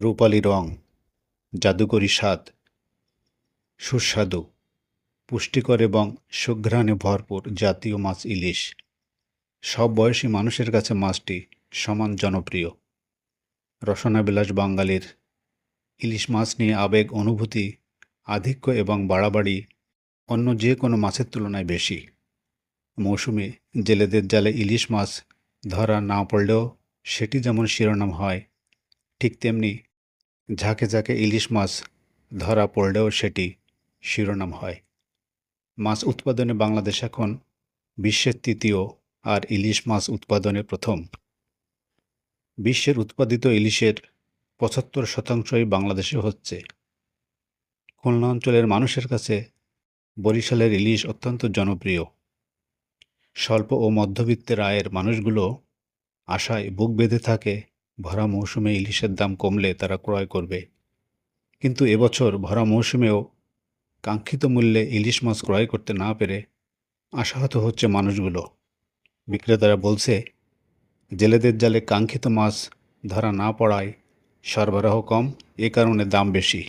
রূপালি রং, জাদুকরী স্বাদ, সুস্বাদু, পুষ্টিকর এবং সুঘ্রাণে ভরপুর জাতীয় মাছ ইলিশ। সব বয়সী মানুষের কাছে মাছটি সমান জনপ্রিয়। রসনাবিলাস বাঙালির ইলিশ মাছ নিয়ে আবেগ, অনুভূতি, আধিক্য এবং বাড়াবাড়ি অন্য যে কোনো মাছের তুলনায় বেশি। মৌসুমে জেলেদের জালে ইলিশ মাছ ধরা না পড়লেও সেটি যেমন শিরোনাম হয়, ঠিক তেমনি ঝাঁকে ঝাঁকে ইলিশ মাছ ধরা পড়লেও সেটি শিরোনাম হয়। মাছ উৎপাদনে বাংলাদেশ এখন বিশ্বের তৃতীয় আর ইলিশ মাছ উৎপাদনে প্রথম। বিশ্বের উৎপাদিত ইলিশের পঁচাত্তর শতাংশই বাংলাদেশে হচ্ছে। খুলনা অঞ্চলের মানুষের কাছে বরিশালের ইলিশ অত্যন্ত জনপ্রিয়। স্বল্প ও মধ্যবিত্তের আয়ের মানুষগুলো আশায় বুক বেঁধে থাকে ভরা মৌসুমে ইলিশের দাম কমলে তারা ক্রয় করবে। কিন্তু এবছর ভরা মৌসুমেও কাঙ্ক্ষিত মূল্যে ইলিশ মাছ ক্রয় করতে না পেরে আশাহত হচ্ছে মানুষগুলো। বিক্রেতারা বলছে, জেলেদের জালে কাঙ্ক্ষিত মাছ ধরা না পড়ায় সরবরাহ কম, এ কারণে দাম বেশি।